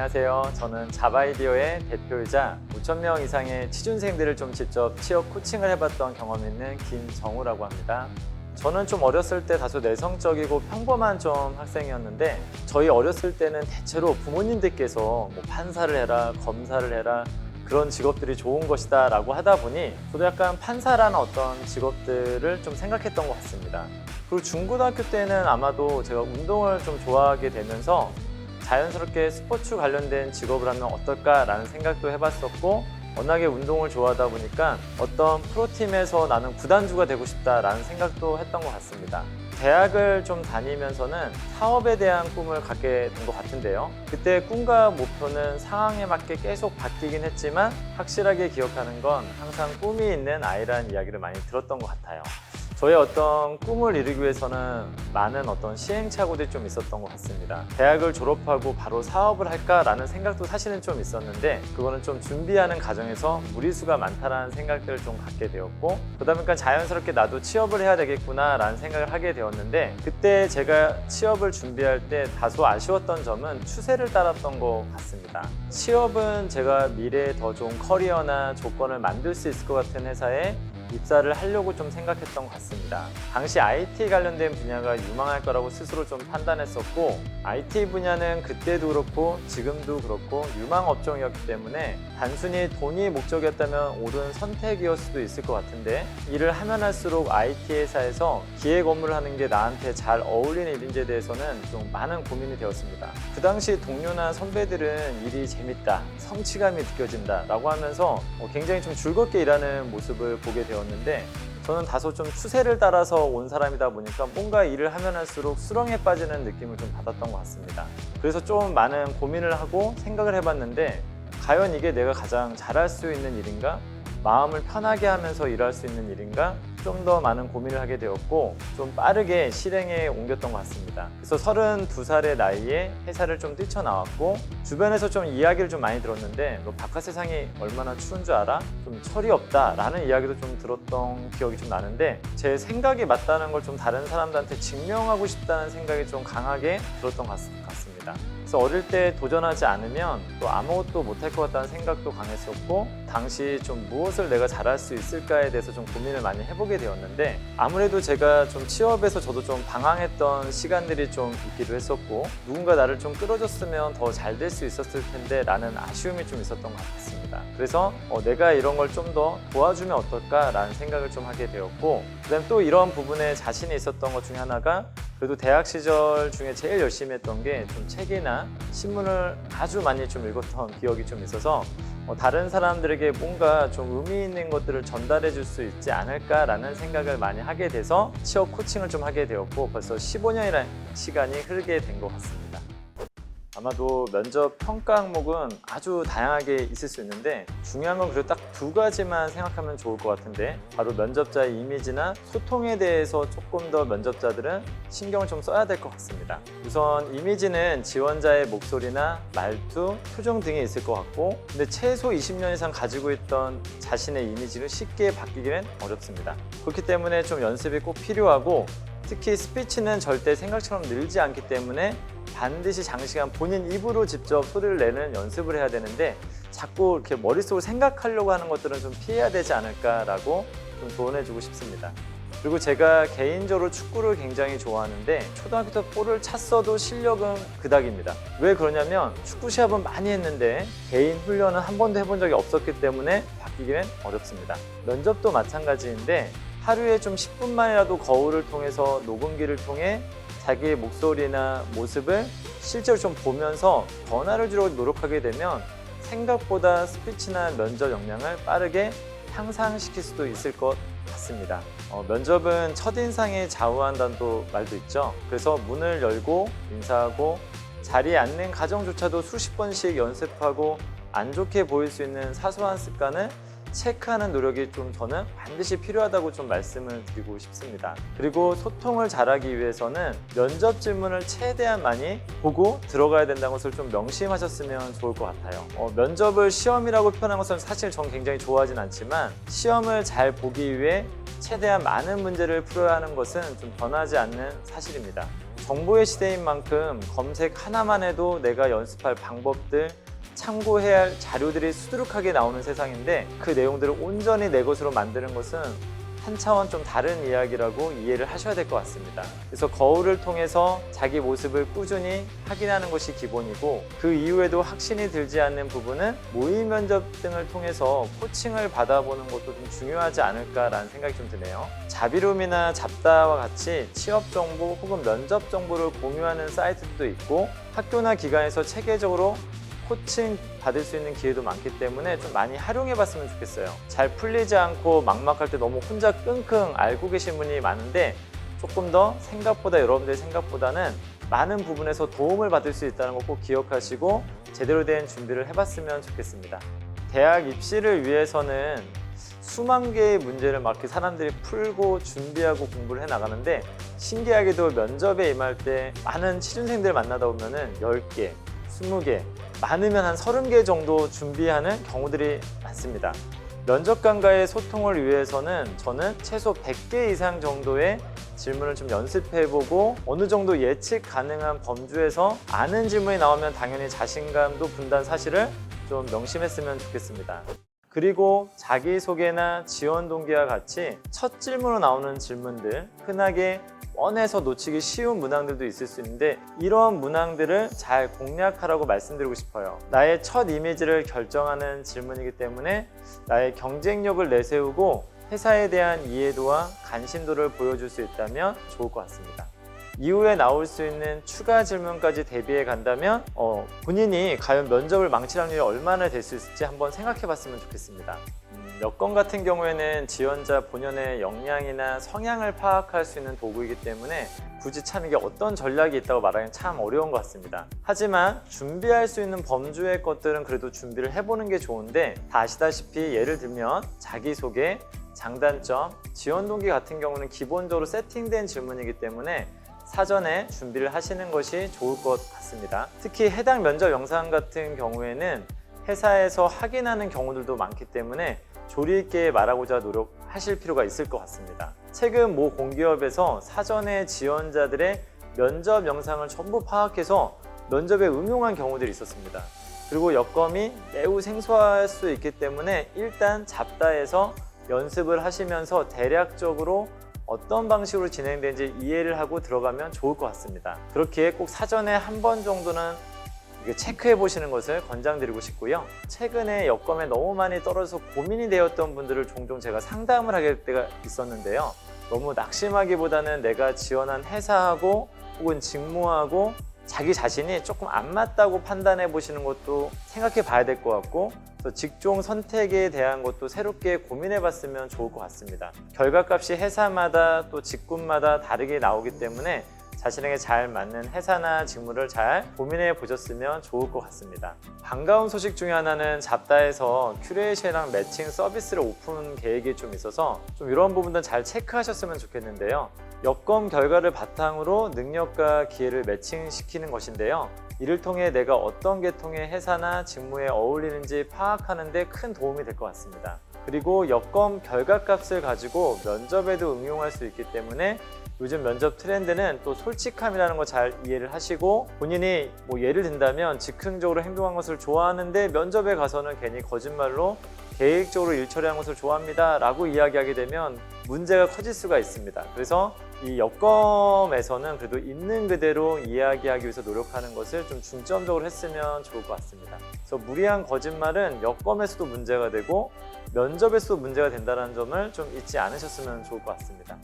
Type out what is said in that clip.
안녕하세요. 저는 자바이디어의 대표이자 5,000명 이상의 취준생들을 좀 직접 취업 코칭을 해봤던 경험 있는 김정우라고 합니다. 저는 좀 어렸을 때 다소 내성적이고 평범한 좀 학생이었는데 저희 어렸을 때는 대체로 부모님들께서 뭐 판사를 해라, 검사를 해라 그런 직업들이 좋은 것이다 라고 하다 보니 저도 약간 판사라는 어떤 직업들을 좀 생각했던 것 같습니다. 그리고 중고등학교 때는 아마도 제가 운동을 좀 좋아하게 되면서 자연스럽게 스포츠 관련된 직업을 하면 어떨까라는 생각도 해봤었고 워낙에 운동을 좋아하다 보니까 어떤 프로팀에서 나는 구단주가 되고 싶다라는 생각도 했던 것 같습니다. 대학을 좀 다니면서는 사업에 대한 꿈을 갖게 된 것 같은데요. 그때 꿈과 목표는 상황에 맞게 계속 바뀌긴 했지만 확실하게 기억하는 건 항상 꿈이 있는 아이라는 이야기를 많이 들었던 것 같아요. 저의 어떤 꿈을 이루기 위해서는 많은 어떤 시행착오들이 좀 있었던 것 같습니다. 대학을 졸업하고 바로 사업을 할까라는 생각도 사실은 좀 있었는데 그거는 좀 준비하는 과정에서 무리수가 많다라는 생각들을 좀 갖게 되었고 그러다 보니까 자연스럽게 나도 취업을 해야 되겠구나라는 생각을 하게 되었는데 그때 제가 취업을 준비할 때 다소 아쉬웠던 점은 추세를 따랐던 것 같습니다. 취업은 제가 미래에 더 좋은 커리어나 조건을 만들 수 있을 것 같은 회사에 입사를 하려고 좀 생각했던 것 같습니다. 당시 IT 관련된 분야가 유망할 거라고 스스로 좀 판단했었고 IT 분야는 그때도 그렇고 지금도 그렇고 유망 업종이었기 때문에 단순히 돈이 목적이었다면 옳은 선택이었을 수도 있을 것 같은데 일을 하면 할수록 IT 회사에서 기획 업무를 하는 게 나한테 잘 어울리는 일인지에 대해서는 좀 많은 고민이 되었습니다. 그 당시 동료나 선배들은 일이 재밌다, 성취감이 느껴진다 라고 하면서 어, 굉장히 좀 즐겁게 일하는 모습을 보게 되었 는데 저는 다소 좀 추세를 따라서 온 사람이다 보니까 뭔가 일을 하면 할수록 수렁에 빠지는 느낌을 좀 받았던 것 같습니다. 그래서 좀 많은 고민을 하고 생각을 해봤는데 과연 이게 내가 가장 잘할 수 있는 일인가? 마음을 편하게 하면서 일할 수 있는 일인가? 좀 더 많은 고민을 하게 되었고 좀 빠르게 실행에 옮겼던 것 같습니다. 그래서 32살의 나이에 회사를 좀 뛰쳐나왔고 주변에서 좀 이야기를 좀 많이 들었는데 너 바깥 세상이 얼마나 추운 줄 알아? 좀 철이 없다 라는 이야기도 좀 들었던 기억이 좀 나는데 제 생각이 맞다는 걸 좀 다른 사람들한테 증명하고 싶다는 생각이 좀 강하게 들었던 것 같- 같습니다. 그래서 어릴 때 도전하지 않으면 또 아무것도 못할 것 같다는 생각도 강했었고 당시 좀 무엇을 내가 잘할 수 있을까에 대해서 좀 고민을 많이 해보게 되었는데 아무래도 제가 좀 취업에서 저도 좀 방황했던 시간들이 좀 있기도 했었고 누군가 나를 좀 끌어줬으면 더 잘 될 수 있었을 텐데 라는 아쉬움이 좀 있었던 것 같습니다. 그래서 어, 내가 이런 걸 좀 더 도와주면 어떨까라는 생각을 좀 하게 되었고 그다음 또 이런 부분에 자신이 있었던 것 중에 하나가 그래도 대학 시절 중에 제일 열심히 했던 게 좀 책이나 신문을 아주 많이 좀 읽었던 기억이 좀 있어서 어, 다른 사람들에게 뭔가 좀 의미 있는 것들을 전달해 줄 수 있지 않을까라는 생각을 많이 하게 돼서 취업 코칭을 좀 하게 되었고 벌써 15년이라는 시간이 흐르게 된 것 같습니다. 아마도 면접 평가 항목은 아주 다양하게 있을 수 있는데 중요한 건 그래도 딱 두 가지만 생각하면 좋을 것 같은데 바로 면접자의 이미지나 소통에 대해서 조금 더 면접자들은 신경을 좀 써야 될 것 같습니다. 우선 이미지는 지원자의 목소리나 말투, 표정 등이 있을 것 같고 근데 최소 20년 이상 가지고 있던 자신의 이미지를 쉽게 바뀌기는 어렵습니다. 그렇기 때문에 좀 연습이 꼭 필요하고 특히 스피치는 절대 생각처럼 늘지 않기 때문에 반드시 장시간 본인 입으로 직접 소리를 내는 연습을 해야 되는데 자꾸 이렇게 머릿속으로 생각하려고 하는 것들은 좀 피해야 되지 않을까라고 좀 조언해주고 싶습니다. 그리고 제가 개인적으로 축구를 굉장히 좋아하는데 초등학교 때 볼을 찼어도 실력은 그닥입니다. 왜 그러냐면 축구 시합은 많이 했는데 개인 훈련은 한 번도 해본 적이 없었기 때문에 바뀌기는 어렵습니다. 면접도 마찬가지인데 하루에 좀 10분만이라도 거울을 통해서 녹음기를 통해 자기의 목소리나 모습을 실제로 좀 보면서 변화를 주려고 노력하게 되면 생각보다 스피치나 면접 역량을 빠르게 향상시킬 수도 있을 것 같습니다. 어, 면접은 첫인상에 좌우한다는 또 말도 있죠. 그래서 문을 열고 인사하고 자리에 앉는 과정조차도 수십 번씩 연습하고 안 좋게 보일 수 있는 사소한 습관을 체크하는 노력이 좀 저는 반드시 필요하다고 좀 말씀을 드리고 싶습니다. 그리고 소통을 잘하기 위해서는 면접 질문을 최대한 많이 보고 들어가야 된다는 것을 좀 명심하셨으면 좋을 것 같아요. 어, 면접을 시험이라고 표현한 것은 사실 전 굉장히 좋아하진 않지만 시험을 잘 보기 위해 최대한 많은 문제를 풀어야 하는 것은 좀 변하지 않는 사실입니다. 정보의 시대인 만큼 검색 하나만 해도 내가 연습할 방법들, 참고해야 할 자료들이 수두룩하게 나오는 세상인데 그 내용들을 온전히 내 것으로 만드는 것은 한 차원 좀 다른 이야기라고 이해를 하셔야 될 것 같습니다. 그래서 거울을 통해서 자기 모습을 꾸준히 확인하는 것이 기본이고 그 이후에도 확신이 들지 않는 부분은 모의 면접 등을 통해서 코칭을 받아보는 것도 좀 중요하지 않을까라는 생각이 좀 드네요. 자비룸이나 잡다와 같이 취업 정보 혹은 면접 정보를 공유하는 사이트도 있고 학교나 기관에서 체계적으로 코칭 받을 수 있는 기회도 많기 때문에 좀 많이 활용해 봤으면 좋겠어요. 잘 풀리지 않고 막막할 때 너무 혼자 끙끙 앓고 계신 분이 많은데 조금 더 생각보다 여러분들 생각보다는 많은 부분에서 도움을 받을 수 있다는 거 꼭 기억하시고 제대로 된 준비를 해봤으면 좋겠습니다. 대학 입시를 위해서는 수만 개의 문제를 막 이렇게 사람들이 풀고 준비하고 공부를 해 나가는데 신기하게도 면접에 임할 때 많은 취준생들 만나다 보면은 10개, 20개, 많으면 한 30개 정도 준비하는 경우들이 많습니다. 면접관과의 소통을 위해서는 저는 최소 100개 이상 정도의 질문을 좀 연습해보고 어느 정도 예측 가능한 범주에서 아는 질문이 나오면 당연히 자신감도 분단 사실을 좀 명심했으면 좋겠습니다. 그리고 자기소개나 지원 동기와 같이 첫 질문으로 나오는 질문들 흔하게 뻔해서 놓치기 쉬운 문항들도 있을 수 있는데 이러한 문항들을 잘 공략하라고 말씀드리고 싶어요. 나의 첫 이미지를 결정하는 질문이기 때문에 나의 경쟁력을 내세우고 회사에 대한 이해도와 관심도를 보여줄 수 있다면 좋을 것 같습니다. 이후에 나올 수 있는 추가 질문까지 대비해 간다면 어, 본인이 과연 면접을 망칠 확률이 얼마나 될 수 있을지 한번 생각해 봤으면 좋겠습니다. 음, 여건 같은 경우에는 지원자 본연의 역량이나 성향을 파악할 수 있는 도구이기 때문에 굳이 참 이게 어떤 전략이 있다고 말하기는 참 어려운 것 같습니다. 하지만 준비할 수 있는 범주의 것들은 그래도 준비를 해보는 게 좋은데 다 아시다시피 예를 들면 자기소개, 장단점, 지원 동기 같은 경우는 기본적으로 세팅된 질문이기 때문에 사전에 준비를 하시는 것이 좋을 것 같습니다. 특히 해당 면접 영상 같은 경우에는 회사에서 확인하는 경우들도 많기 때문에 조리 있게 말하고자 노력하실 필요가 있을 것 같습니다. 최근 모 공기업에서 사전에 지원자들의 면접 영상을 전부 파악해서 면접에 응용한 경우들이 있었습니다. 그리고 여건이 매우 생소할 수 있기 때문에 일단 잡다에서 연습을 하시면서 대략적으로 어떤 방식으로 진행되는지 이해를 하고 들어가면 좋을 것 같습니다. 그렇게 꼭 사전에 한 번 정도는 체크해 보시는 것을 권장드리고 싶고요. 최근에 여건에 너무 많이 떨어져서 고민이 되었던 분들을 종종 제가 상담을 하게 될 때가 있었는데요. 너무 낙심하기보다는 내가 지원한 회사하고 혹은 직무하고 자기 자신이 조금 안 맞다고 판단해 보시는 것도 생각해 봐야 될 것 같고 또 직종 선택에 대한 것도 새롭게 고민해 봤으면 좋을 것 같습니다. 결과값이 회사마다 또 직군마다 다르게 나오기 때문에 자신에게 잘 맞는 회사나 직무를 잘 고민해 보셨으면 좋을 것 같습니다. 반가운 소식 중에 하나는 잡다에서 큐레이션이랑 매칭 서비스를 오픈 계획이 좀 있어서 좀 이런 부분들 잘 체크하셨으면 좋겠는데요. 여건 결과를 바탕으로 능력과 기회를 매칭시키는 것인데요. 이를 통해 내가 어떤 계통의 회사나 직무에 어울리는지 파악하는 데 큰 도움이 될 것 같습니다. 그리고 여건 결과값을 가지고 면접에도 응용할 수 있기 때문에 요즘 면접 트렌드는 또 솔직함이라는 거 잘 이해를 하시고 본인이 뭐 예를 든다면 즉흥적으로 행동한 것을 좋아하는데 면접에 가서는 괜히 거짓말로 계획적으로 일 처리한 것을 좋아합니다 라고 이야기하게 되면 문제가 커질 수가 있습니다. 그래서 이 여검에서는 그래도 있는 그대로 이야기하기 위해서 노력하는 것을 좀 중점적으로 했으면 좋을 것 같습니다. 그래서 무리한 거짓말은 여검에서도 문제가 되고 면접에서도 문제가 된다는 점을 좀 잊지 않으셨으면 좋을 것 같습니다.